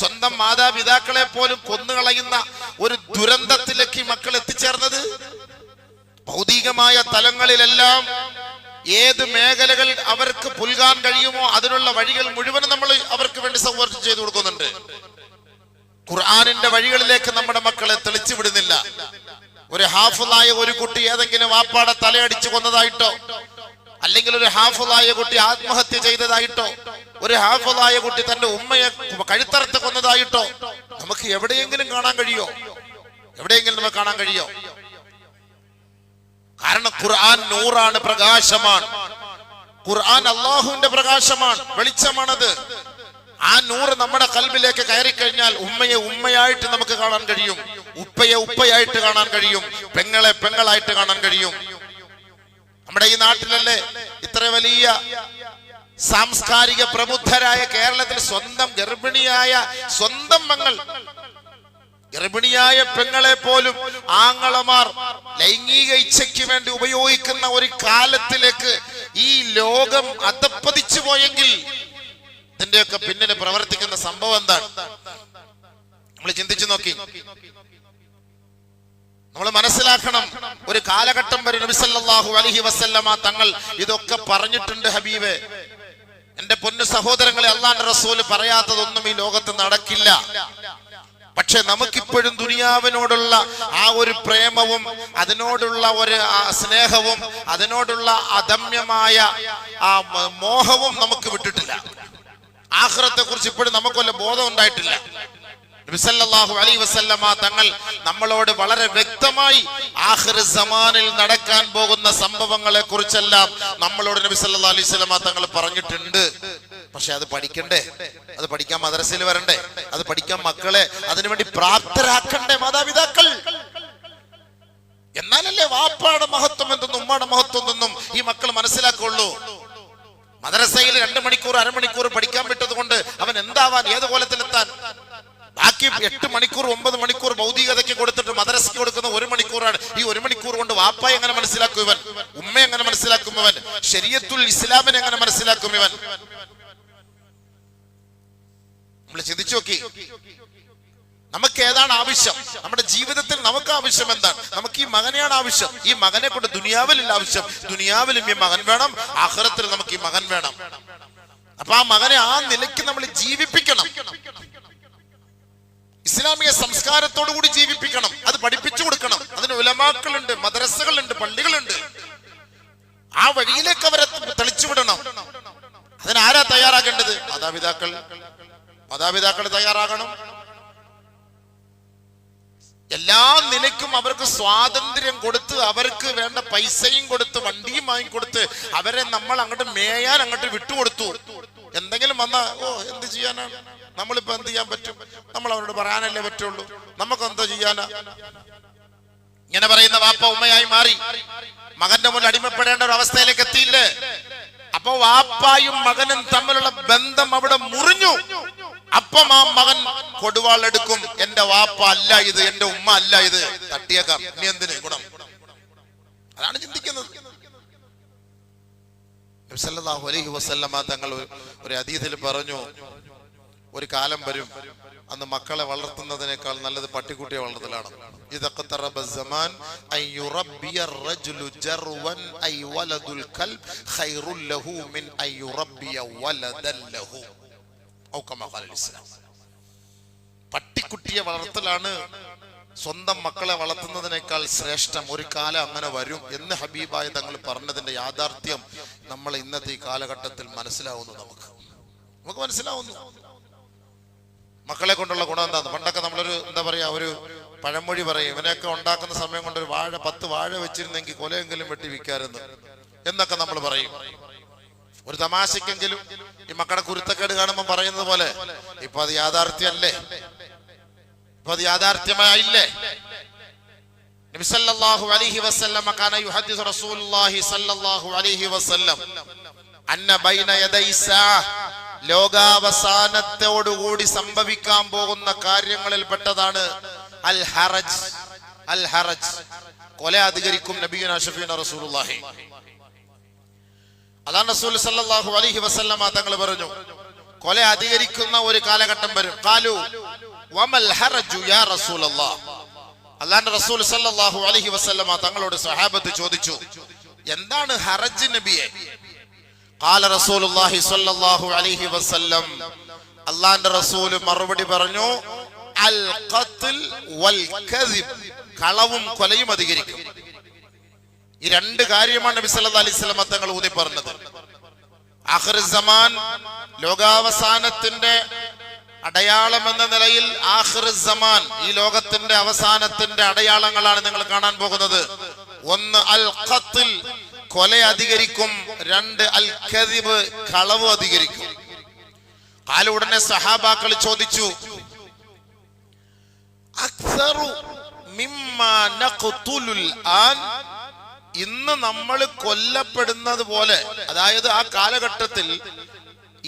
സ്വന്തം മാതാപിതാക്കളെ പോലും കൊന്നുകളയുന്ന ഒരു ദുരന്തത്തിലേക്ക് മക്കൾ എത്തിച്ചേർന്നത്? ഭൗതികമായ തലങ്ങളിലെല്ലാം ഏത് മേഖലകൾ അവർക്ക് പുൽകാൻ കഴിയുമോ അതിനുള്ള വഴികൾ മുഴുവൻ നമ്മൾ അവർക്ക് വേണ്ടി സംവർത്തി ചെയ്തു കൊടുക്കുന്നുണ്ട്. ഖുർആാനിന്റെ വഴികളിലേക്ക് നമ്മുടെ മക്കളെ തെളിച്ചു വിടുന്നില്ല. ഒരു ഹാഫുലായ ഒരു കുട്ടി ഏതെങ്കിലും വാപ്പാടെ തലയടിച്ചു കൊന്നതായിട്ടോ അല്ലെങ്കിൽ ഒരു ഹാഫുലായ കുട്ടി ആത്മഹത്യ ചെയ്തതായിട്ടോ ഒരു ഹാഫുലായ കുട്ടി തന്റെ ഉമ്മയെ കഴുത്തറത്ത് കൊന്നതായിട്ടോ നമുക്ക് എവിടെയെങ്കിലും കാണാൻ കഴിയോ? എവിടെയെങ്കിലും നമുക്ക് കാണാൻ കഴിയോ? കാരണം ഖുർആൻ നൂറാണ് പ്രകാശമാണ്. ഖുർആൻ അള്ളാഹുവിന്റെ പ്രകാശമാണ് വെളിച്ചമാണത്. ആ നൂറ് നമ്മുടെ കൽബിലേക്ക് കയറി കഴിഞ്ഞാൽ ഉമ്മയെ ഉമ്മയായിട്ട് നമുക്ക് കാണാൻ കഴിയും ഉപ്പയെ ഉപ്പയായിട്ട് കാണാൻ കഴിയും പെങ്ങളെ പെങ്ങളായിട്ട് കാണാൻ കഴിയും. നമ്മുടെ ഈ നാട്ടിലല്ലേ ഇത്ര വലിയ സാംസ്കാരിക പ്രബുദ്ധരായ കേരളത്തിൽ സ്വന്തം ഗർഭിണിയായ സ്വന്തം മങ്ങൾ ഗർഭിണിയായ പെങ്ങളെ പോലും ആങ്ങളമാർ ലൈംഗിക ഇച്ഛയ്ക്ക് വേണ്ടി ഉപയോഗിക്കുന്ന ഒരു കാലത്തിലേക്ക് ഈ ലോകം അതപ്പതിച്ചു പോയെങ്കിൽ ഇതിന്റെയൊക്കെ പിന്നിൽ പ്രവർത്തിക്കുന്ന സംഭവം എന്താണ്? നമ്മൾ ചിന്തിച്ചു നോക്കി. നമ്മൾ മനസ്സിലാക്കണം. ഒരു കാലഘട്ടം വരെ നബിസല്ലാഹു അലഹി വസല്ലമ തങ്ങൾ ഇതൊക്കെ പറഞ്ഞിട്ടുണ്ട് ഹബീബ്. എന്റെ പൊന്നു സഹോദരങ്ങളെ അള്ളാന്റെ റസൂൽ പറയാത്തതൊന്നും ഈ ലോകത്ത് നടക്കില്ല. പക്ഷെ നമുക്കിപ്പോഴും ദുനിയാവിനോടുള്ള ആ ഒരു പ്രേമവും അതിനോടുള്ള ഒരു സ്നേഹവും അതിനോടുള്ള അദമ്യമായ ആ മോഹവും നമുക്ക് വിട്ടിട്ടില്ല. ആഹ്റത്തെ കുറിച്ച് ഇപ്പോഴും നമുക്കൊല്ല ബോധം ഉണ്ടായിട്ടില്ല. നബിസല്ലാഹു അലൈ വസല്ലമ തങ്ങൾ നമ്മളോട് വളരെ വ്യക്തമായി ആഖിർ സമാനിൽ നടക്കാൻ പോകുന്ന സംഭവങ്ങളെ കുറിച്ചെല്ലാം നമ്മളോട് നബി സല്ലാ അലൈഹി സ്വലമ തങ്ങൾ പറഞ്ഞിട്ടുണ്ട്. പക്ഷെ അത് പഠിക്കണ്ടേ? അത് പഠിക്കാൻ മദ്രസയിൽ വരണ്ടേ? അത് പഠിക്കാൻ മക്കളെ അതിനുവേണ്ടി പ്രാപ്തരാക്കണ്ടേ മാതാപിതാക്കൾ? എന്നാലല്ലേ വാപ്പാടെ മഹത്വം എന്തെന്നും ഉമ്മയുടെ മഹത്വം എന്തെന്നും ഈ മക്കൾ മനസ്സിലാക്കുള്ളൂ. മദ്രസയിൽ രണ്ട് മണിക്കൂർ അരമണിക്കൂർ പഠിക്കാൻ വിട്ടത് കൊണ്ട് അവൻ എന്താവാൻ ഏത് കോലത്തിലെത്താൻ ബാക്കി എട്ട് മണിക്കൂർ ഒമ്പത് മണിക്കൂർ ഭൗതികതയ്ക്ക് കൊടുത്തിട്ട് മദ്രസയ്ക്ക് കൊടുക്കുന്ന ഒരു മണിക്കൂറാണ്. ഈ ഒരു മണിക്കൂർ കൊണ്ട് വാപ്പ എങ്ങനെ മനസ്സിലാക്കും ഇവൻ? ഉമ്മ എങ്ങനെ മനസ്സിലാക്കും ഇവൻ? ശരീരത്തുൽ ഇസ്ലാമിനെ എങ്ങനെ മനസ്സിലാക്കും ഇവൻ? നമ്മൾ ചിന്തിച്ചു നോക്കി. നമുക്ക് ഏതാണ് ആവശ്യം? നമ്മുടെ ജീവിതത്തിൽ നമുക്ക് ആവശ്യം എന്താണ്? നമുക്ക് ഈ മകനെയാണ് ആവശ്യം. ഈ മകനെ കൊണ്ട് ദുനിയാവിലില്ല ആവശ്യം. ദുനിയാവിലും ഈ മകൻ വേണം ആഹ്റത്തിൽ നമുക്ക് ഈ മകൻ വേണം. അപ്പൊ ആ മകനെ ആ നിലയ്ക്ക് നമ്മൾ ജീവിപ്പിക്കണം. ഇസ്ലാമിക സംസ്കാരത്തോടു കൂടി ജീവിപ്പിക്കണം. അത് പഠിപ്പിച്ചു കൊടുക്കണം. അതിന് ഉലമാക്കളുണ്ട് മദ്രസകളുണ്ട് പള്ളികളുണ്ട്. ആ വഴിയിലേക്ക് അവരെ തെളിച്ചു വിടണം അതിന് ആരാ തയ്യാറാകേണ്ടത്? മാതാപിതാക്കൾ. മാതാപിതാക്കൾ തയ്യാറാകണം. എല്ലാ നിലയ്ക്കും അവർക്ക് സ്വാതന്ത്ര്യം കൊടുത്ത് അവർക്ക് വേണ്ട പൈസയും കൊടുത്ത് വണ്ടിയും വാങ്ങിക്കൊടുത്ത് അവരെ നമ്മൾ അങ്ങോട്ട് മേയാൻ അങ്ങോട്ട് വിട്ടുകൊടുത്തു. എന്തെങ്കിലും വന്നാ ഓ എന്ത് ചെയ്യാനാണ്? നമ്മളിപ്പോ എന്ത് ചെയ്യാൻ പറ്റും? നമ്മൾ അവരോട് പറയാനല്ലേ പറ്റുള്ളൂ. നമുക്ക് എന്തോ ചെയ്യാനാ? ഇങ്ങനെ പറയുന്ന വാപ്പ ഉമ്മയായി മാറി. മകന്റെ മുന്നിൽ അടിമപ്പെടേണ്ട ഒരു അവസ്ഥയിലേക്ക് എത്തിയില്ലേ? അപ്പൊ വാപ്പായും മകനും തമ്മിലുള്ള ബന്ധം അവിടെ മുറിഞ്ഞു. അപ്പം ആ മകൻ കൊടുവാളെടുക്കും എന്റെ വാപ്പ അല്ല ഇത് എന്റെ ഉമ്മ അല്ല ഇത്. തട്ടിയേക്കാം. ഇനി എന്തിന്? ഗുണം. അതാണ് ചിന്തിക്കുന്നത്. അലൈഹി വസല്ലമ തങ്ങൾ ഒരു അതീതിൽ പറഞ്ഞു ഒരു കാലം വരും അന്ന് മക്കളെ വളർത്തുന്നതിനേക്കാൾ നല്ലത് പട്ടിക്കുട്ടിയെ വളർത്തലാണ്. പട്ടിക്കുട്ടിയെ വളർത്തലാണ് സ്വന്തം മക്കളെ വളർത്തുന്നതിനേക്കാൾ ശ്രേഷ്ഠം ഒരു കാലം അങ്ങനെ വരും എന്ന് ഹബീബായ തങ്ങൾ പറഞ്ഞതിന്റെ യാഥാർത്ഥ്യം നമ്മൾ ഇന്നത്തെ ഈ കാലഘട്ടത്തിൽ മനസ്സിലാവുന്നു നമുക്ക്. നമുക്ക് മനസ്സിലാവുന്നു. മക്കളെ കൊണ്ടുള്ള ഗുണം എന്താണ് പണ്ടൊക്കെ നമ്മളൊരു എന്താ പറയാ ഒരു പഴമൊഴി പറയും. ഇവനെയൊക്കെ ഉണ്ടാക്കുന്ന സമയം കൊണ്ട് ഒരു വാഴ പത്ത് വാഴ വെച്ചിരുന്നെങ്കിൽ കൊലയെങ്കിലും വെട്ടി വിൽക്കാരെന്ന് എന്നൊക്കെ നമ്മൾ പറയും. ഒരു തമാശക്കെങ്കിലും ഈ മക്കളെ കുരുത്തക്കേട് കാണുമ്പോൾ പറയുന്നത് പോലെ ഇപ്പൊ അത് യാഥാർത്ഥ്യമല്ലേ? ഇപ്പൊ അത് യാഥാർത്ഥ്യമായില്ലേ? നബി സല്ലല്ലാഹു അലൈഹി വസല്ലം കാന റസൂലുള്ളാഹി സല്ലല്ലാഹു അലൈഹി വസല്ലം. അന്ന ബൈന ലോകാവസാനത്തോടുകൂടി സംഭവിക്കാൻ പോകുന്ന കാര്യങ്ങളിൽ പെട്ടതാണ് അൽ ഹറജ്. അൽ ഹറജ്. കൊല അധികരിക്കും നബീന ഷഫീന റസൂലുള്ളാഹി. അതാണ് റസൂൽ സല്ലല്ലാഹു അലൈഹി വസല്ലമ തങ്ങൾ പറഞ്ഞു. കൊല അധികരിക്കുന്ന ഒരു കാലഘട്ടം വരും. കാലു വമൽ ഹറജു യാ റസൂലല്ലാഹ് അല്ലാണ്ട് റസൂൽ സല്ലല്ലാഹു അലൈഹി വസല്ലമ തങ്ങളോട് സഹാബത്ത് ചോദിച്ചു. എന്താണ് ഹറജ് നബിയെ? ഹാല റസൂലുല്ലാഹി സ്വല്ലല്ലാഹു അലൈഹി വസല്ലം അള്ളാന്റെ റസൂൽ മറുപടി പറഞ്ഞു അൽ ഖത്ൽ വൽ കദിബ്. കളവും കൊലയും അധികരിക്കും. ഈ രണ്ട് കാര്യമാണ് നബി സല്ലല്ലാഹു അലൈഹി വസല്ലം തങ്ങൾ ഊതി പറഞ്ഞത് ആഖിറുസമാൻ ലോകാവസാനത്തിന്റെ അടയാളം എന്ന നിലയിൽ ആഖിറുസമാൻ ഈ ലോകത്തിന്റെ അവസാനത്തിന്റെ അടയാളങ്ങളാണ് നിങ്ങൾ കാണാൻ പോകുന്നത്. ഒന്ന് അൽ ഖത്തിൽ കൊല അധികരിക്കും രണ്ട് അൽ കദിബ് കളവ് അധികരിക്കും. കാല ഉടനെ സഹാബാക്കൾ ചോദിച്ചു ഇന്ന് നമ്മൾ കൊല്ലപ്പെടുന്നത് പോലെ അതായത് ആ കാലഘട്ടത്തിൽ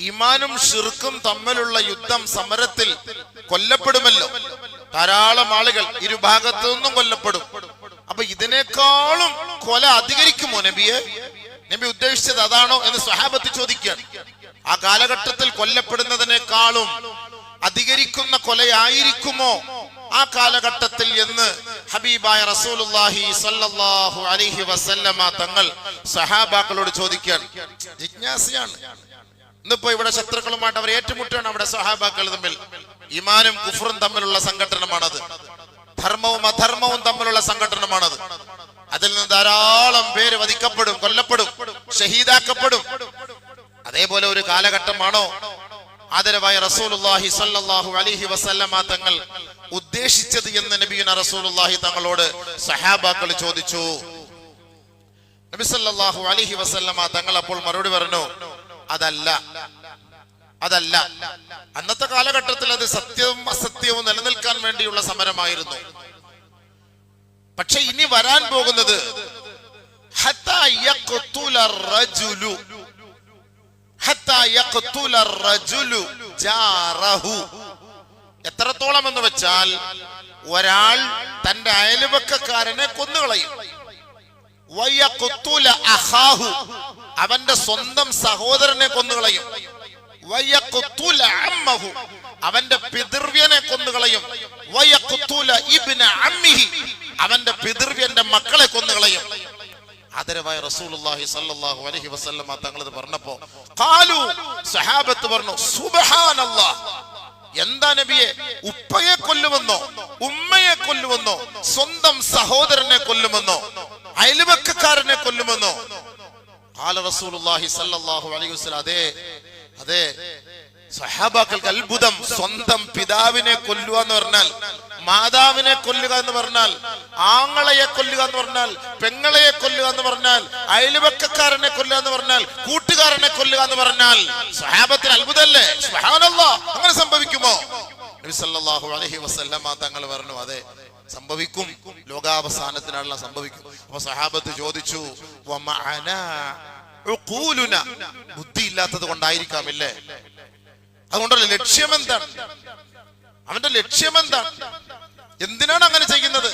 ഇമാനും ഷിർക്കും തമ്മിലുള്ള യുദ്ധം സമരത്തിൽ കൊല്ലപ്പെടുമല്ലോ. ധാരാളം ആളുകൾ ഇരുഭാഗത്തു നിന്നും കൊല്ലപ്പെടും. അപ്പൊ ഇതിനേക്കാളും കൊല അധികരിക്കുമോ നബിയെ. നബി ഉദ്ദേശിച്ചത് അതാണോ എന്ന് സ്വഹാബത്ത് ചോദിക്കുകയാണ്. ആ കാലഘട്ടത്തിൽ കൊല്ലപ്പെടുന്നതിനേക്കാളും അധികരിക്കുന്ന കൊലയായിരിക്കുമോ? ആ കാലഘട്ടത്തിൽ എന്ന് ഹബീബായ റസൂലുള്ളാഹി സ്വല്ലല്ലാഹു അലൈഹി വസല്ലമ തങ്ങൾ സഹാബാക്കളോട് ചോദിക്കാൻ ജിജ്ഞാസയാണ്. ഇന്നിപ്പോ ഇവിടെ ശത്രുക്കളുമായിട്ട് അവർ ഏറ്റുമുട്ടുകയാണ് അവിടെ സഹാബാക്കൾ തമ്മിൽ. ഇമാനും കുഫറും തമ്മിലുള്ള സംഘടനമാണത് ധർമ്മവും അധർമ്മവും തമ്മിലുള്ള സംഘടനമാണത് അതിൽ നിന്ന് ധാരാളം പേര് വധിക്കപ്പെടും കൊല്ലപ്പെടും ഷഹീദാക്കപ്പെടും. അതേപോലെ ഒരു കാലഘട്ടമാണോ? ആദരവായ റസൂലുള്ളാഹി സ്വല്ലല്ലാഹു അലൈഹി വസല്ലമ തങ്ങൾ ഉദ്ദേശിച്ചത് എന്ന് നബിയുന റസൂലുള്ളാഹി തങ്ങളോട് സഹാബാക്കൾ ചോദിച്ചു. നബി സല്ലല്ലാഹു അലൈഹി വസല്ലമ തങ്ങൾ അപ്പോൾ മറുപടി പറഞ്ഞു അതല്ല. അതല്ല. അന്നത്തെ കാലഘട്ടത്തിൽ അത് സത്യവും അസത്യവും നിലനിൽക്കാൻ വേണ്ടിയുള്ള സമരമായിരുന്നു. പക്ഷെ ഇനി വരാൻ പോകുന്നത് എത്രത്തോളം എന്ന് വെച്ചാൽ ഒരാൾ തന്റെ അയൽവക്കക്കാരനെ കൊന്നുകളയും. അവന്റെ സ്വന്തം സഹോദരനെ കൊന്നുകളയും. അവന്റെ പിതൃവ്യനെ കൊന്നുകളയും. അവന്റെ പിതൃവ്യന്റെ മക്കളെ കൊന്നുകളയും. ആദരവായ റസൂലുള്ളാഹി സ്വല്ലല്ലാഹു അലൈഹി വസല്ലമ തങ്ങൾ ഇത് പറഞ്ഞപ്പോ ഖാലു സഹാബത്ത് പറഞ്ഞു സുബ്ഹാനല്ലാഹ് എന്താ നബിയെ ഉപ്പയെ കൊല്ലുമെന്നോ ഉമ്മയെ കൊല്ലുമെന്നോ സ്വന്തം സഹോദരനെ കൊല്ലുമെന്നോ അയൽവക്കക്കാരനെ കൊല്ലുമെന്നോ. ഖാല റസൂലുള്ളാഹി സ്വല്ലല്ലാഹു അലൈഹി വസല്ലം അതെ അതെ സഹാബാക്കൾക്ക് അത്ഭുതം. സ്വന്തം പിതാവിനെ കൊല്ലുക എന്ന് പറഞ്ഞാൽ മാതാവിനെ കൊല്ലുക എന്ന് പറഞ്ഞാൽ ആങ്ങളയെ കൊല്ലുക എന്ന് പറഞ്ഞാൽ പെങ്ങളെയെ കൊല്ലുക എന്ന് പറഞ്ഞാൽ അയൽവക്കക്കാരനെ കൊല്ലുക എന്ന് പറഞ്ഞാൽ കൂട്ടുകാരനെ കൊല്ലുക എന്ന് പറഞ്ഞാൽ സഹാബത്തിന് അത്ഭുതമല്ലേ? അങ്ങനെ സംഭവിക്കുമോ? നബി സല്ലല്ലാഹു അലൈഹി വസല്ലമ തങ്ങൾ പറഞ്ഞു അതെ സംഭവിക്കും. ലോകാവസാനത്തിനാണെല്ലാം സംഭവിക്കും. അപ്പൊ സഹാബത്ത് ചോദിച്ചു ബുദ്ധി ഇല്ലാത്തത് കൊണ്ടായിരിക്കാം ഇല്ലേ അതുകൊണ്ടല്ലേ ലക്ഷ്യം എന്താണ്? അവന്റെ ലക്ഷ്യം എന്താണ്? എന്തിനാണ് അങ്ങനെ ചെയ്യുന്നത്?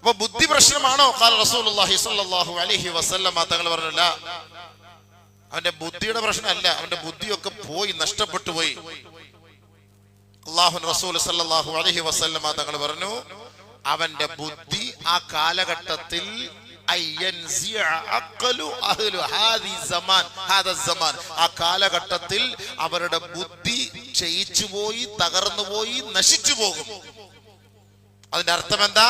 അപ്പൊ ബുദ്ധി പ്രശ്നമാണോ? ഖാല റസൂലുള്ളാഹി തങ്ങൾ പറഞ്ഞല്ല. അവന്റെ ബുദ്ധിയുടെ പ്രശ്നമല്ല. അവന്റെ ബുദ്ധിയൊക്കെ പോയി നഷ്ടപ്പെട്ടു പോയി. അള്ളാഹു റസൂൽ സല്ലല്ലാഹു അലൈഹി തങ്ങൾ പറഞ്ഞു അവന്റെ ബുദ്ധി ആ കാലഘട്ടത്തിൽ ആ കാലഘട്ടത്തിൽ അവരുടെ ബുദ്ധി ക്ഷയിച്ചു പോയി തകർന്നു പോയി നശിച്ചു പോകും. അതിന്റെ അർത്ഥം എന്താ?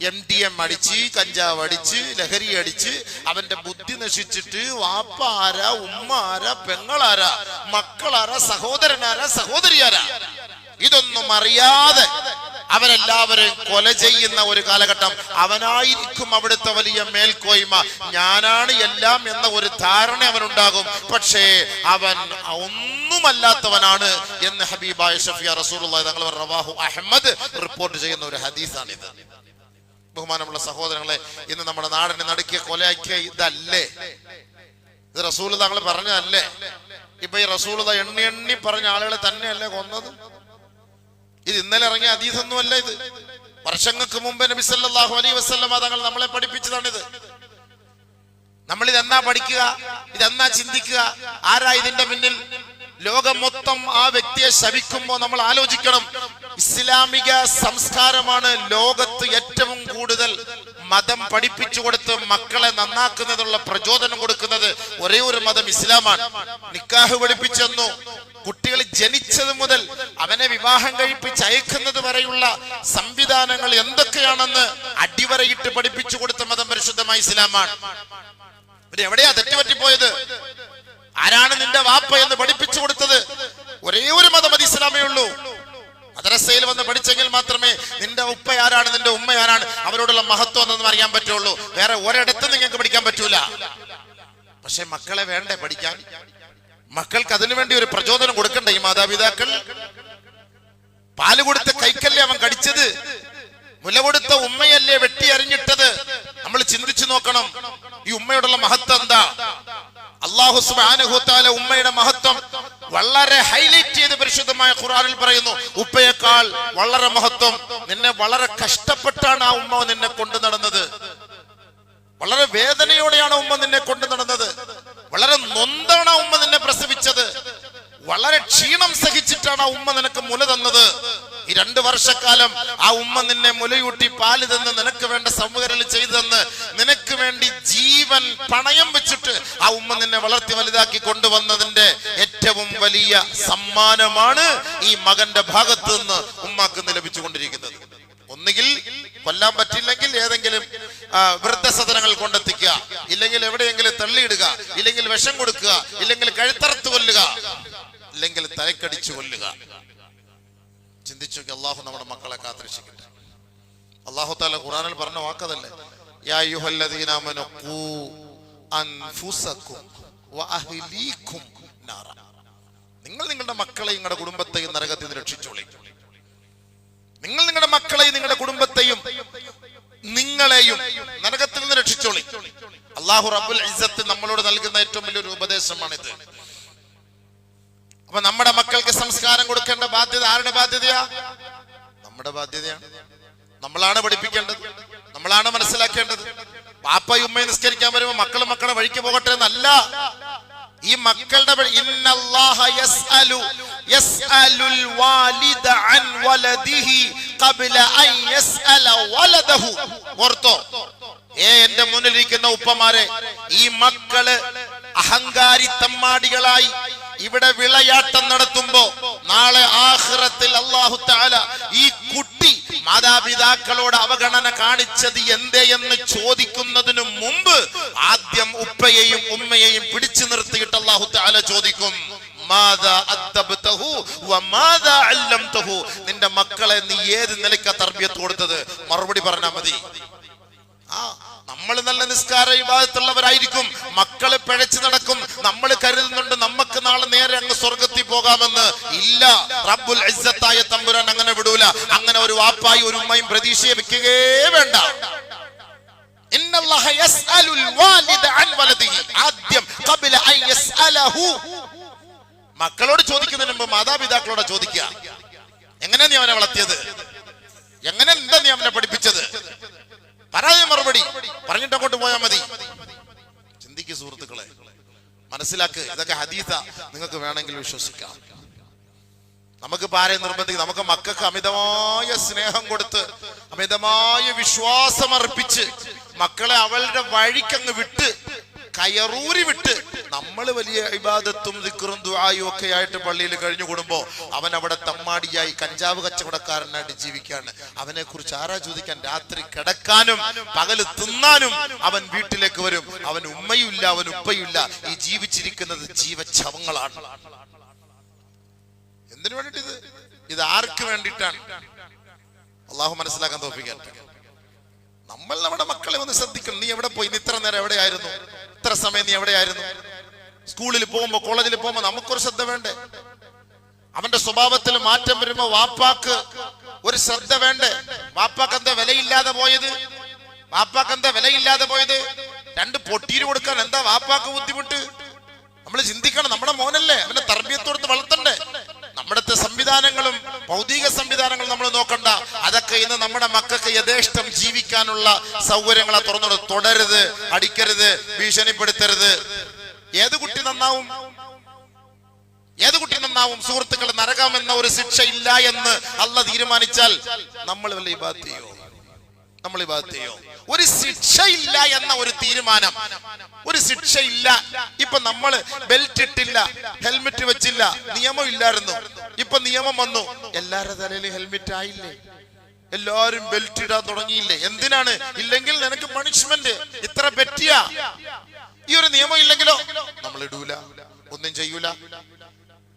എം ഡി എം അടിച്ച് കഞ്ചാവ് അടിച്ച് ലഹരി അടിച്ച് അവന്റെ ബുദ്ധി നശിച്ചിട്ട് വാപ്പ ആരാ ഉമ്മ ആരാ പെങ്ങളാരാ മക്കളാരാ സഹോദരനാരാ സഹോദരിയാരാ ഇതൊന്നും അറിയാതെ അവരെല്ലാവരും കൊല ചെയ്യുന്ന ഒരു കാലഘട്ടം. അവനായിരിക്കും അവിടുത്തെ വലിയ മേൽക്കോയ്മ. ഞാനാണ് എല്ലാം എന്ന ഒരു ധാരണ അവനുണ്ടാകും. പക്ഷേ അവൻ ഒന്നുമല്ലാത്തവനാണ് എന്ന് ഹബീബായ ഷഫിയ റസൂർ തങ്ങൾ റവാഹു അഹമ്മദ് റിപ്പോർട്ട് ചെയ്യുന്ന ഒരു ഹദീസാണ് ഇത് ബഹുമാനമുള്ള സഹോദരങ്ങളെ ഇന്ന് നമ്മുടെ നാടിനെ നടുക്കിയ കൊലയാക്കിയ ഇതല്ലേ? ഇത് റസൂൽ താങ്കൾ പറഞ്ഞതല്ലേ? ഇപ്പൊ ഈ റസൂൽ എണ്ണി എണ്ണി പറഞ്ഞ ആളുകളെ തന്നെയല്ലേ കൊന്നത്? ഇത് ഇന്നലെ ഇറങ്ങിയ അതീതൊന്നുമല്ല ഇത്. വർഷങ്ങൾക്ക് മുമ്പ് നബി സല്ലല്ലാഹു അലൈഹി വസല്ലമ തങ്ങൾ നമ്മളെ പഠിപ്പിച്ചതാണിത്. നമ്മൾ ഇതെന്നാ പഠിക്കുക? ഇതെന്നാ ചിന്തിക്കുക? ആരാ ഇതിന്റെ പിന്നിൽ ലോകം മൊത്തം ആ വ്യക്തിയെ ശവിക്കുമ്പോ നമ്മൾ ആലോചിക്കണം. ഇസ്ലാമിക സംസ്കാരമാണ് ലോകത്ത് ഏറ്റവും കൂടുതൽ മതം പഠിപ്പിച്ചു കൊടുത്ത് മക്കളെ നന്നാക്കുന്നതിനുള്ള പ്രചോദനം കൊടുക്കുന്നത് ഒരേ ഒരു മതം ഇസ്ലാമാണ്. നിക്കാഹ് പഠിപ്പിച്ചെന്നു കുട്ടികൾ ജനിച്ചത് മുതൽ അവനെ വിവാഹം കഴിപ്പിച്ച് അയക്കുന്നത് വരെയുള്ള സംവിധാനങ്ങൾ എന്തൊക്കെയാണെന്ന് അടിവരയിട്ട് പഠിപ്പിച്ചു കൊടുത്ത മതം പരിശുദ്ധമായ ഇസ്ലാമാണ്. പിന്നെ എവിടെയാ തെറ്റുപറ്റിപ്പോയത്? ആരാണ് നിന്റെ വാപ്പ എന്ന് പഠിപ്പിച്ചു കൊടുത്തത്? ഒരേ ഒരു മതം അത് ഇസ്ലാമേ ഉള്ളൂ. മദ്രസയിൽ വന്ന് പഠിച്ചെങ്കിൽ മാത്രമേ നിന്റെ ഉപ്പ ആരാണ് നിന്റെ ഉമ്മ ആരാണ് അവരോടുള്ള മഹത്വം എന്നൊന്നും അറിയാൻ പറ്റുള്ളൂ. വേറെ ഒരിടത്തും നിങ്ങൾക്ക് പഠിക്കാൻ പറ്റൂല. പക്ഷെ മക്കളെ വേണ്ടേ പഠിക്കാൻ? മക്കൾക്ക് അതിനു വേണ്ടി ഒരു പ്രചോദനം കൊടുക്കണ്ടേ ഈ മാതാപിതാക്കൾ? പാൽ കൊടുത്ത കൈക്കല്ലേ അവൻ കടിച്ചത്? മുല കൊടുത്ത ഉമ്മയല്ലേ വെട്ടി അറിഞ്ഞിട്ടത് നമ്മൾ ചിന്തിച്ചു നോക്കണം ഈ ഉമ്മയോടുള്ള മഹത്വം എന്താ? അള്ളാഹു സുബാനുഹുത്താല ഉമ്മയുടെ മഹത്വം വളരെ ഹൈലൈറ്റ് ചെയ്ത് പരിശുദ്ധമായ ഖുറാനിൽ പറയുന്നു ഉപ്പയേക്കാൾ വളരെ മഹത്വം നിന്നെ വളരെ കഷ്ടപ്പെട്ടാണ് ആ ഉമ്മ നിന്നെ കൊണ്ടു നടന്നത്. വളരെ വേദനയോടെയാണ് ഉമ്മ നിന്നെ കൊണ്ടു നടന്നത്. വളരെ നൊന്താണ് ആ ഉമ്മ നിന്നെ പ്രസവിച്ചത്. വളരെ ക്ഷീണം സഹിച്ചിട്ടാണ് ആ ഉമ്മ നിനക്ക് മുല തന്നത്. ഈ രണ്ട് വർഷക്കാലം ആ ഉമ്മ നിന്നെ മുലയൂട്ടി പാൽ തന്ന് നിനക്ക് വേണ്ട സൗകര്യങ്ങൾ ചെയ്തു തന്ന് നിനക്ക് വേണ്ടി ജീവൻ പണയം വെച്ചിട്ട് ആ ഉമ്മ നിന്നെ വളർത്തി വലുതാക്കി കൊണ്ടുവന്നതിന്റെ ഏറ്റവും വലിയ സമ്മാനമാണ് ഈ മകന്റെ ഭാഗത്ത് നിന്ന് ഉമ്മാക്ക് ലഭിച്ചുകൊണ്ടിരിക്കുന്നത്. ഒന്നുകിൽ കൊല്ലാൻ പറ്റില്ലെങ്കിൽ ഏതെങ്കിലും വൃദ്ധസദനങ്ങൾ കൊണ്ടെത്തിക്കുക. ഇല്ലെങ്കിൽ എവിടെയെങ്കിലും തള്ളിയിടുക. ഇല്ലെങ്കിൽ വിഷം കൊടുക്കുക. ഇല്ലെങ്കിൽ കഴുത്തറുത്ത് കൊല്ലുക. ഇല്ലെങ്കിൽ തലക്കടിച്ചു കൊല്ലുക. ചിന്തിച്ചു അള്ളാഹു നമ്മുടെ മക്കളെ കാത്തിരക്ഷിക്കട്ടെ. അള്ളാഹു താല ഖുറാനിൽ പറഞ്ഞ വാക്കതല്ലേ? നിങ്ങൾ നിങ്ങളുടെ മക്കളെയും നിങ്ങളുടെ കുടുംബത്തെയും നരകത്തിൽ നിന്ന് രക്ഷിച്ചോളി. നിങ്ങൾ നിങ്ങളുടെ മക്കളെയും നിങ്ങളുടെ കുടുംബത്തെയും നിങ്ങളെയും നരകത്തിൽ നിന്ന് രക്ഷിച്ചോളി. അള്ളാഹു റബുൽ നമ്മളോട് നൽകുന്ന ഏറ്റവും വലിയൊരു ഉപദേശമാണിത്. അപ്പൊ നമ്മുടെ മക്കൾക്ക് സംസ്കാരം കൊടുക്കേണ്ട ബാധ്യത ആരുടെ ബാധ്യതയാ? നമ്മുടെ ബാധ്യതയാണ് നമ്മളാണ് പഠിപ്പിക്കേണ്ടത്. നമ്മളാണ് മനസ്സിലാക്കേണ്ടത്. പാപ്പയും ഉമ്മയും നിസ്കരിക്കാൻ വരുമ്പോ മക്കളും മക്കളെ വഴിക്ക് പോകട്ടെ എന്നല്ല. ഈ മക്കളുടെ ഏ എന്റെ മുന്നിലിരിക്കുന്ന ഉപ്പമാരെ ഈ മക്കൾ അഹങ്കാരി തമ്മാടികളായി ഇവിടെ വിളയാട്ടം നടത്തുമ്പോ നാളെ ആഹ്റത്തിൽ അള്ളാഹു താല ഈ കുട്ടി മാതാപിതാക്കളോട് അവഗണന കാണിച്ചത് എന്തേ എന്ന് ചോദിക്കുന്നതിന് മുമ്പ് ആദ്യം ഉപ്പയെയും ഉമ്മയെയും പിടിച്ചു നിർത്തിയിട്ട് അള്ളാഹു താല ചോദിക്കും നിന്റെ മക്കളെ നീ ഏത് നിലയ്ക്കാ തർബിയത്ത് കൊടുത്തത്? മറുപടി പറഞ്ഞാ മതി. നമ്മൾ നല്ല നിസ്കാര വിഭാഗത്തുള്ളവരായിരിക്കും മക്കൾ പിഴച്ചു നടക്കും. നമ്മൾ കരുതുന്നുണ്ട് നമുക്ക് നാളെ നേരെ അങ്ങ് സ്വർഗത്തിൽ പോകാമെന്ന്. ഇല്ല. റബ്ബുൽ ഇസ്സത്തായ തമ്പുരാൻ അങ്ങനെ വിടൂല. അങ്ങനെ ഒരു വാപ്പായി ഒരു ഉമ്മയും പ്രതീക്ഷയെ വെക്കുകയേ വേണ്ട. ആദ്യം. മക്കളോട് ചോദിക്കുന്നതിന് മുമ്പ് മാതാപിതാക്കളോട് ചോദിക്കുക. എങ്ങനെ നീ അവനെ വളർത്തിയത്? എങ്ങനെ എന്താ നീ അവനെ പഠിപ്പിച്ചത്? പറയാ മറുപടി. പറഞ്ഞിട്ട് അങ്ങോട്ട് പോയാൽ മതി. ചിന്തിക്ക് സുഹൃത്തുക്കളെ. മനസ്സിലാക്ക് ഇതൊക്കെ ഹദീസ. നിങ്ങൾക്ക് വേണമെങ്കിൽ വിശ്വസിക്കാം. നമുക്ക് പാരെ നിർബന്ധിക്കും നമുക്ക് മക്കൾക്ക് അമിതമായ സ്നേഹം കൊടുത്ത് അമിതമായ വിശ്വാസം അർപ്പിച്ച് മക്കളെ അവളുടെ വഴിക്കങ്ങ് വിട്ട് കയറൂരി വിട്ട് നമ്മൾ വലിയ ഇബാദത്തും ദിക്കറും ദുആയും ഒക്കെ ആയിട്ട് പള്ളിയിൽ കഴിഞ്ഞു കൂടുമ്പോൾ അവൻ അവിടെ തമ്മാടിയായി കഞ്ചാവ് കച്ചവടക്കാരനായിട്ട് ജീവിക്കുകയാണ് അവനെ കുറിച്ച് ആരാ ചോദിക്കാൻ? രാത്രി കിടക്കാനും പകൽ തിന്നാനും അവൻ വീട്ടിലേക്ക് വരും. അവൻ ഉമ്മയുമില്ല അവൻ ഉപ്പയുമില്ല ഈ ജീവിച്ചിരിക്കുന്നത് ജീവച്ഛവങ്ങളാണ്. എന്തിനു വേണ്ടിട്ട് ഇത് ആർക്ക് വേണ്ടിയിട്ടാണ്? അള്ളാഹു മനസ്സിലാക്കാൻ തോപ്പിക്കാൻ നമ്മൾ നമ്മുടെ മക്കളെ ഒന്ന് ശ്രദ്ധിക്കണം. നീ എവിടെ പോയി? ഇത്ര നേരം എവിടെയായിരുന്നു? ഇത്ര സമയം നീ എവിടെയായിരുന്നു? സ്കൂളിൽ പോകുമ്പോ കോളേജിൽ പോകുമ്പോ നമുക്കൊരു ശ്രദ്ധ വേണ്ടേ? അവന്റെ സ്വഭാവത്തിൽ മാറ്റം വരുമ്പോ വാപ്പാക്ക് ഒരു ശ്രദ്ധ വേണ്ടേ? വാപ്പാക്ക് എന്താ വിലയില്ലാതെ പോയത്? വാപ്പാക്ക് എന്താ വിലയില്ലാതെ പോയത്? രണ്ട് പൊട്ടീര് കൊടുക്കാൻ എന്താ വാപ്പാക്ക് ബുദ്ധിമുട്ട്? നമ്മൾ ചിന്തിക്കണം നമ്മുടെ മോനല്ലേ അവന്റെ തർബീയത്തോടുത്ത് വളർത്തണ്ടേ? നമ്മുടെ സംവിധാനങ്ങളും ഭൗതിക സംവിധാനങ്ങളും നമ്മൾ നോക്കണ്ട. അതൊക്കെ ഇന്ന് നമ്മുടെ മക്കൾക്ക് യഥേഷ്ടം ജീവിക്കാനുള്ള സൗകര്യങ്ങളെ തുറന്നു തുടരുത് അടിക്കരുത് ഭീഷണിപ്പെടുത്തരുത്. ഏത് കുട്ടി നന്നാവും? ഏത് കുട്ടി നന്നാവും? സുഹൃത്തുക്കൾ നരകം ഒരു ശിക്ഷ ഇല്ല എന്ന് അല്ല തീരുമാനിച്ചാൽ നമ്മൾ വല്ല ഇബാദത്ത് ചെയ്യോ നമ്മൾ ഇബാദത്ത് ചെയ്യോ ഒരു ശിക്ഷയില്ല എന്ന ഒരു തീരുമാനം. ഒരു ശിക്ഷയില്ല. ഇപ്പൊ നമ്മൾ ബെൽറ്റ് ഇട്ടില്ല ഹെൽമെറ്റ് വെച്ചില്ല നിയമം ഇല്ലായിരുന്നു. ഇപ്പൊ നിയമം വന്നു. എല്ലാരുടെ തലയിൽ ഹെൽമെറ്റ് ആയില്ലേ? എല്ലാരും ബെൽറ്റ് ഇടാൻ തുടങ്ങിയില്ലേ? എന്തിനാണ്? ഇല്ലെങ്കിൽ നിനക്ക് പണിഷ്മെന്റ് ഇത്ര പറ്റിയ? ഈ ഒരു നിയമം ഇല്ലെങ്കിലോ? നമ്മൾ ഇടൂല ഒന്നും ചെയ്യൂല.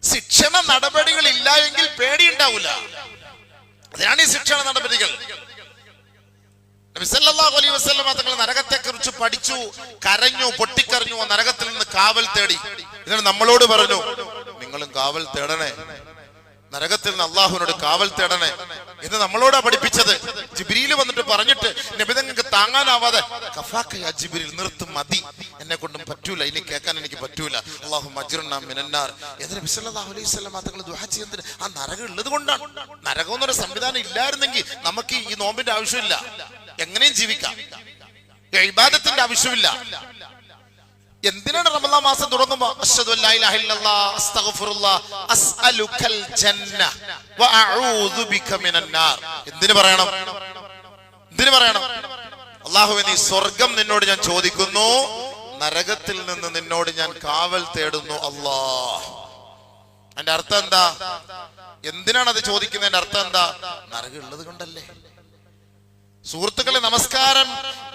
ശിക്ഷണ നടപടികൾ ഇല്ല എങ്കിൽ പേടിയുണ്ടാവൂല. അതിനാണ് ഈ ശിക്ഷണ നടപടികൾ. അലൈഹി തങ്ങൾ നരകത്തെ കുറിച്ച് പഠിച്ചു കരഞ്ഞു പൊട്ടിക്കരഞ്ഞു നരകത്തിൽ നിന്ന് കാവൽ തേടി. ഇതിന് നമ്മളോട് പറഞ്ഞു നിങ്ങളും കാവൽ തേടണേ. നരകത്തിൽ നിന്ന് അള്ളാഹുവിനോട് കാവൽ തേടണേ. ഇത് നമ്മളോടാ പഠിപ്പിച്ചത്. ജിബിരിയിൽ വന്നിട്ട് പറഞ്ഞിട്ട് നബി താങ്ങാനാവാതെ? കഫാക്കയ ജിബിരിൽ നിർത്തും മതി. എന്നെ കൊണ്ടും പറ്റൂല. ഇനി കേൾക്കാൻ എനിക്ക് പറ്റൂല. അള്ളാഹു മജ്റുന മിനന്നാർ. എന്ന് നബി അലൈഹി വസല്ലം തങ്ങൾ ദുഹ ചെയ്യുന്നതിന് ആ നരകം ഉള്ളത് കൊണ്ടാണ്. നരകം എന്നൊരു സംവിധാനം ഇല്ലായിരുന്നെങ്കിൽ നമുക്ക് ഈ നോമ്പിന്റെ ആവശ്യമില്ല. എങ്ങനെയും ജീവിക്കാം. ഇബാദത്തിന്റെ ആവശ്യമില്ല. എന്തിനാണ് റമദാൻ മാസം തുടങ്ങുമ്പോ അഷ്ഹദു ജന്ന ബിക മിനന്നാർ. നാർ എന്തിനു പറയണം? എന്തിനു പറയണം? അല്ലാഹുവേ നീ സ്വർഗം നിന്നോട് ഞാൻ ചോദിക്കുന്നു. നരകത്തിൽ നിന്ന് നിന്നോട് ഞാൻ കാവൽ തേടുന്നു അല്ലാ. എന്റെ അർത്ഥം എന്താ? എന്തിനാണ് അത് ചോദിക്കുന്നതിന്റെ അർത്ഥം എന്താ? നരകം ഉള്ളത് കൊണ്ടല്ലേ. സുഹൃത്തുക്കളെ നമസ്കാരം.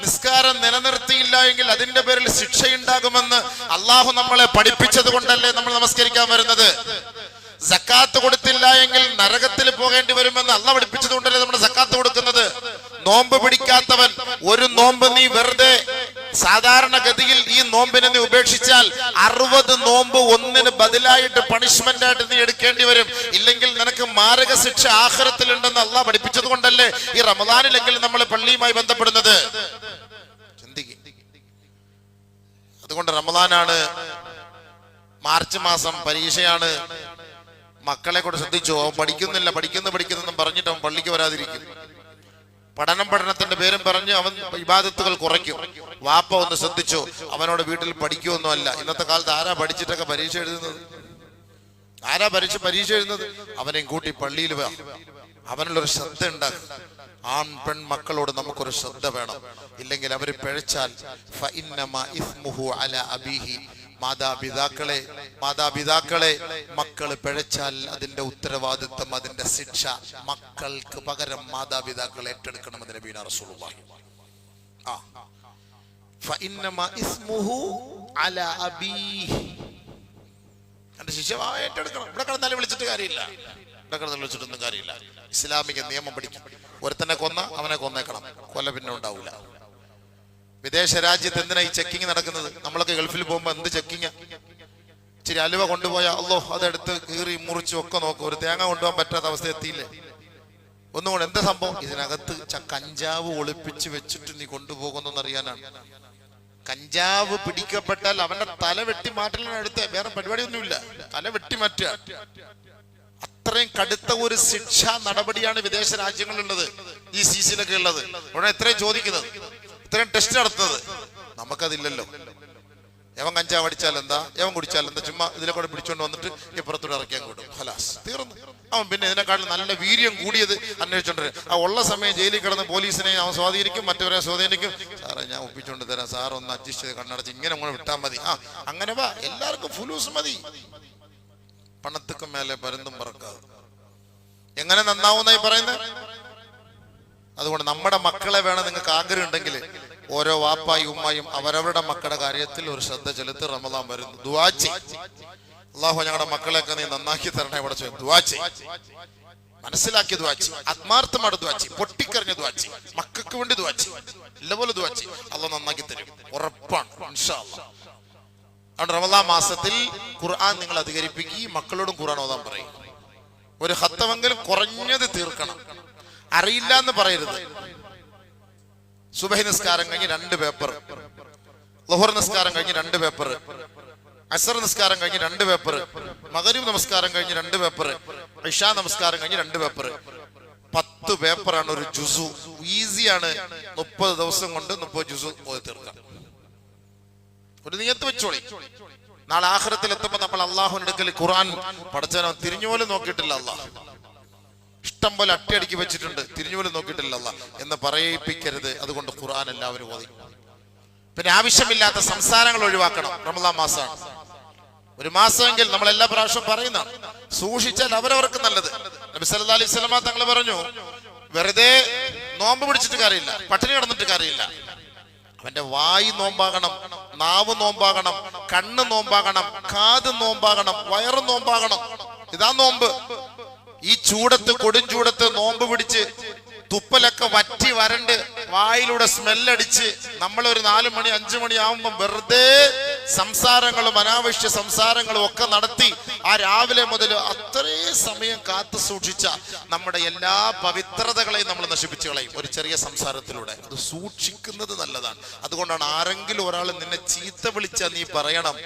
നിസ്കാരം നിലനിർത്തിയില്ല എങ്കിൽ അതിന്റെ പേരിൽ ശിക്ഷയുണ്ടാകുമെന്ന് അള്ളാഹു നമ്മളെ പഠിപ്പിച്ചത് കൊണ്ടല്ലേ നമ്മൾ നമസ്കരിക്കാൻ വരുന്നത്. സക്കാത്ത് കൊടുത്തില്ല എങ്കിൽ നരകത്തിൽ പോകേണ്ടി വരുമെന്ന് അല്ല പഠിപ്പിച്ചത് കൊണ്ടല്ലേ നമ്മൾ സക്കാത്ത് കൊടുക്കുന്നത്? നോമ്പ് പിടിക്കാത്തവൻ ഒരു നോമ്പ് നീ വെറുതെ സാധാരണഗതിയിൽ ഈ നോമ്പിനെ നീ ഉപേക്ഷിച്ചാൽ അറുപത് നോമ്പ് ഒന്നിന് ബദലായിട്ട് പണിഷ്മെന്റ് ആയിട്ട് നീ എടുക്കേണ്ടി വരും. ഇല്ലെങ്കിൽ നിനക്ക് മാരക ശിക്ഷ ആഹ്റത്തിലുണ്ടെന്ന് അല്ല പഠിപ്പിച്ചത് കൊണ്ടല്ലേ ഈ റമദാനിലെങ്കിലും നമ്മൾ പള്ളിയുമായി ബന്ധപ്പെടുന്നത്? അതുകൊണ്ട് റമദാനാണ് മാർച്ച് മാസം പരീക്ഷയാണ്. മക്കളെ കൂടെ ശ്രദ്ധിച്ചോ? പഠിക്കുന്നില്ല പഠിക്കുന്നു പഠിക്കുന്നെന്നും പറഞ്ഞിട്ട് അവൻ പള്ളിക്ക് വരാതിരിക്കും. പഠനം പഠനത്തിന്റെ പേരും പറഞ്ഞ് അവൻ വിവാദത്തുകൾ കുറയ്ക്കും. വാപ്പ ഒന്ന് ശ്രദ്ധിച്ചു? അവനോട് വീട്ടിൽ പഠിക്കുമൊന്നുമല്ല ഇന്നത്തെ കാലത്ത് ആരാ പഠിച്ചിട്ടൊക്കെ പരീക്ഷ എഴുതുന്നത്? ആരാ പരീക്ഷ പരീക്ഷ എഴുതുന്നത്? അവനെയും കൂട്ടി പള്ളിയിൽ വാ. അവനുള്ളൊരു ശ്രദ്ധ ഉണ്ടാക്കും ആൺ പെൺ മക്കളോട് നമുക്കൊരു ശ്രദ്ധ വേണം. ഇല്ലെങ്കിൽ അവർ പിഴച്ചാൽ മാതാപിതാക്കളെ മാതാപിതാക്കളെ മക്കൾ പിഴച്ചാൽ അതിന്റെ ഉത്തരവാദിത്വം അതിന്റെ ശിക്ഷ മക്കൾക്ക് പകരം മാതാപിതാക്കൾ ഏറ്റെടുക്കണമെന്ന് നബീന റസൂലുള്ളാഹി ആ. ഫഇന്നമ ഇസ്മുഹു അല അബീഹി. ശിഷ്യഭാവം ഏറ്റെടുക്കണം. ഇവിടെ കിടന്നാലും വിളിച്ചിട്ട് കാര്യമില്ല. ഇവിടെ കിടന്ന് വിളിച്ചിട്ടൊന്നും കാര്യമില്ല. ഇസ്ലാമിക നിയമം പഠിക്കും. ഒരുത്തനെ കൊന്ന അവനെ കൊന്നേക്കണം. കൊല്ല പിന്നെ ഉണ്ടാവില്ല വിദേശ രാജ്യത്ത് എന്തിനാ ഈ ചെക്കിങ് നടക്കുന്നത്? നമ്മളൊക്കെ ഗൾഫിൽ പോകുമ്പോ എന്ത് ചെക്കിങ് ഇച്ചിരി അലുവ കൊണ്ടുപോയാ അല്ലോ അതെടുത്ത് കീറി മുറിച്ചു ഒക്കെ നോക്കും. ഒരു തേങ്ങ കൊണ്ടുപോകാൻ പറ്റാത്ത അവസ്ഥ എത്തിയില്ലേ? ഒന്നുകൊണ്ട് എന്താ സംഭവം? ഇതിനകത്ത് കഞ്ചാവ് ഒളിപ്പിച്ച് വെച്ചിട്ട് നീ കൊണ്ടുപോകുന്നറിയാനാണ് കഞ്ചാവ് പിടിക്കപ്പെട്ടാൽ അവന്റെ തല വെട്ടി മാറ്റലാണ് അടുത്ത വേറെ പരിപാടിയൊന്നുമില്ല. തല വെട്ടി മാറ്റുക. അത്രയും കടുത്ത ഒരു ശിക്ഷാ നടപടിയാണ് വിദേശ രാജ്യങ്ങളിലുള്ളത്. ഈ സി സിയിലൊക്കെ ഉള്ളത്. ഉടനെ എത്രയും ചോദിക്കുന്നത്. ഇത്രയും ടെസ്റ്റ് നടത്തുന്നത്. നമുക്കതില്ലല്ലോ. യവൻ കഞ്ചാവ് അടിച്ചാൽ എന്താ? യവൻ കുടിച്ചാൽ എന്താ? ചുമ്മാ ഇതിലെ കൂടെ പിടിച്ചോണ്ട് വന്നിട്ട് ഇപ്പുറത്തൂടെ ഇറക്കിയാൻ കൂടും ഹലാസ് തീർന്നു. അവൻ പിന്നെ ഇതിനെക്കാളും നല്ല വീര്യം കൂടിയത് അന്വേഷിച്ചോണ്ട് ആ ഉള്ള സമയം ജയിലിൽ കിടന്ന് പോലീസിനെ അവൻ സ്വാധീനിക്കും മറ്റവരെ സ്വാധീനിക്കും. സാറേ ഞാൻ ഒപ്പിച്ചോണ്ട് തരാം. സാർ ഒന്ന് അഡ്ജസ്റ്റ് ചെയ്ത് കണ്ണടച്ച് ഇങ്ങനെ അങ്ങോട്ട് വിട്ടാൽ മതി. ആ അങ്ങനെ വാ. എല്ലാവർക്കും ഫുലൂസ് മതി. പണത്തുക്കും മേലെ പരുന്തും പറക്കാതെ. എങ്ങനെ നന്നാവുന്നായി പറയുന്നത് അതുകൊണ്ട് നമ്മുടെ മക്കളെ വേണം നിങ്ങൾക്ക് ആഗ്രഹം ഉണ്ടെങ്കിൽ ഓരോ വാപ്പായും ഉമ്മായും അവരവരുടെ മക്കളുടെ കാര്യത്തിൽ ഒരു ശ്രദ്ധ ചെലുത്തി റമദാൻ വരുന്നു. ദുവാച്ചി അള്ളാഹു ഞങ്ങളുടെ മക്കളെയൊക്കെ നീ നന്നാക്കി തരണേ ഇവിടെ ദുവാച്ചി മനസ്സിലാക്കിയ ദുവാച്ചി ആത്മാർത്ഥമായിട്ട് ദുവാച്ചി പൊട്ടിക്കറിഞ്ഞ ദുവാച്ചി മക്കൾക്ക് വേണ്ടി ദുവാച്ചി ഇല്ലപോലെ ദുവാച്ചി അള്ള നന്നാക്കി തരും. ഉറപ്പാണ്. അതുകൊണ്ട് റമദാൻ മാസത്തിൽ ഖുർആൻ നിങ്ങൾ അധികരിപ്പിക്കുക മക്കളോടും ഖുർആൻ ഓതാൻ പറയും. ഒരു ഹത്തമെങ്കിലും കുറഞ്ഞത് തീർക്കണം. അറിയില്ല എന്ന് പറയരുത്. സുബഹി നിസ്കാരം കഴിഞ്ഞ് രണ്ട് പേപ്പർ. ലഹുർ നിസ്കാരം കഴിഞ്ഞ് രണ്ട് പേപ്പർ. അസർ നിസ്കാരം കഴിഞ്ഞ് രണ്ട് പേപ്പർ. മകരീബ് നമസ്കാരം കഴിഞ്ഞ് രണ്ട് പേപ്പർ. ഇഷാ നമസ്കാരം കഴിഞ്ഞ് രണ്ട് പേപ്പർ. പത്ത് പേപ്പറാണ് ഒരു ജുസു. ഈസിയാണ്. മുപ്പത് ദിവസം കൊണ്ട് മുപ്പത് ജുസു തീർക്കാം. ഒരു നിയത്ത് വെച്ചോളി. നാളെ ആഖിറത്തിൽ എത്തുമ്പോൾ നമ്മൾ അള്ളാഹുവിന്റെ അടുക്കൽ ഖുർആൻ പഠിച്ചവനോ തിരിഞ്ഞു പോലും നോക്കിയിട്ടില്ല അള്ളാഹ് ഇഷ്ടം പോലെ അട്ടിയടിക്ക് വെച്ചിട്ടുണ്ട്. തിരിഞ്ഞു പോലും നോക്കിയിട്ടില്ല അള്ളാഹ് എന്ന് പറയിപ്പിക്കരുത്. അതുകൊണ്ട് ഖുർആൻ എല്ലാവരും ഓതി. പിന്നെ ആവശ്യമില്ലാത്ത സംസാരങ്ങൾ ഒഴിവാക്കണം. റമദാൻ മാസമാണ്. ഒരു മാസമെങ്കിൽ നമ്മൾ എല്ലാ പ്രാവശ്യവും പറയുന്നതാണ് സൂക്ഷിച്ചാൽ അവരവർക്ക് നല്ലത്. നബി സല്ലല്ലാഹു അലൈഹി സ്വലമ തങ്ങൾ പറഞ്ഞു വെറുതെ നോമ്പ് പിടിച്ചിട്ട് കാര്യമില്ല. പട്ടിണി കിടന്നിട്ട് കാര്യമില്ല. അവന്റെ വായി നോമ്പാകണം നാവ് നോമ്പാകണം കണ്ണ് നോമ്പാകണം കാത് നോമ്പാകണം വയറ് നോമ്പാകണം. ഇതാ നോമ്പ്. ഈ ചൂടത്ത് കൊടും ചൂടത്ത് നോമ്പ് പിടിച്ച് തുപ്പലൊക്കെ വറ്റി വരണ്ട് വായിലൂടെ സ്മെല്ലടിച്ച് നമ്മളൊരു നാലു മണി അഞ്ചു മണി ആവുമ്പോൾ വെറുതെ സംസാരങ്ങളും അനാവശ്യ സംസാരങ്ങളും ഒക്കെ നടത്തി ആ രാവിലെ മുതൽ അത്രയും സമയം കാത്തു സൂക്ഷിച്ച നമ്മുടെ എല്ലാ പവിത്രതകളെയും നമ്മൾ നശിപ്പിച്ചു കളയും ഒരു ചെറിയ സംസാരത്തിലൂടെ. അത് സൂക്ഷിക്കുന്നത് നല്ലതാണ്. അതുകൊണ്ടാണ് ആരെങ്കിലും ഒരാൾ നിന്നെ ചീത്ത വിളിച്ചാൽ നീ പറയണം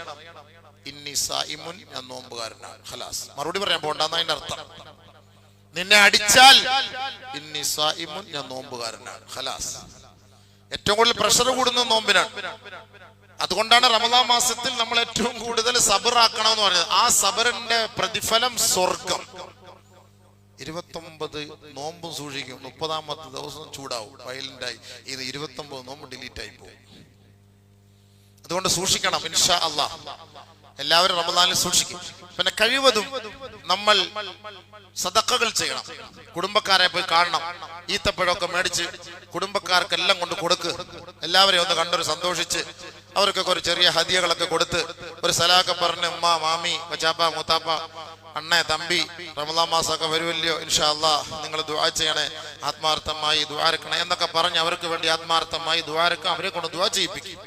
ഇന്നി സായിമുൻ ഞാൻ നോമ്പുകാരനാണ്. ഹലാസ് മറുപടി പറയാൻ പോണ്ടെന്നതിന്റെ അർത്ഥം. നിന്നെ അടിച്ചാൽ ഞാൻ നോമ്പുകാരനാണ്. ഖലാസ്. ഏറ്റവും കൂടുതൽ പ്രഷർ കൂടുന്ന നോമ്പിനാണ്. അതുകൊണ്ടാണ് റമദാ മാസത്തിൽ നമ്മൾ ഏറ്റവും കൂടുതൽ സബറാക്കണം എന്ന് പറയുന്നത്. ആ സബറിന്റെ പ്രതിഫലം സ്വർഗം. ഇരുപത്തൊമ്പത് നോമ്പും സൂക്ഷിക്കും. മുപ്പതാമത്തെ ദിവസം ചൂടാവും. വയലിന്റായി ഇത് ഇരുപത്തൊമ്പത് നോമ്പ് ഡിലീറ്റ് ആയി പോകും. അതുകൊണ്ട് സൂക്ഷിക്കണം. ഇൻഷാ അള്ളാഹ് എല്ലാവരും റമദാനിൽ സൂക്ഷിക്കും. പിന്നെ കഴിവതും നമ്മൾ സദക്കകൾ ചെയ്യണം. കുടുംബക്കാരെ പോയി കാണണം. ഈത്തപ്പഴമൊക്കെ മേടിച്ച് കുടുംബക്കാർക്കെല്ലാം കൊണ്ട് കൊടുക്ക്. എല്ലാവരെയും ഒന്ന് കണ്ടൊരു സന്തോഷിച്ച് അവർക്കൊക്കെ ഒരു ചെറിയ ഹതിയകളൊക്കെ കൊടുത്ത് ഒരു സലാഹൊക്കെ പറഞ്ഞ് ഉമ്മ മാമി വച്ചാപ്പ മുത്താപ്പ അണ്ണേ തമ്പി റമദാൻ മാസമൊക്കെ വരുമല്ലയോ? ഇൻഷാ അല്ലാ നിങ്ങൾ ദുആ ചെയ്യണേ. ആത്മാർത്ഥമായി ദുആരക്കണേ എന്നൊക്കെ പറഞ്ഞ് അവർക്ക് വേണ്ടി ആത്മാർത്ഥമായി ദുആരക്കം അവരെ കൊണ്ട് ദുആ ചെയ്യിപ്പിക്കും.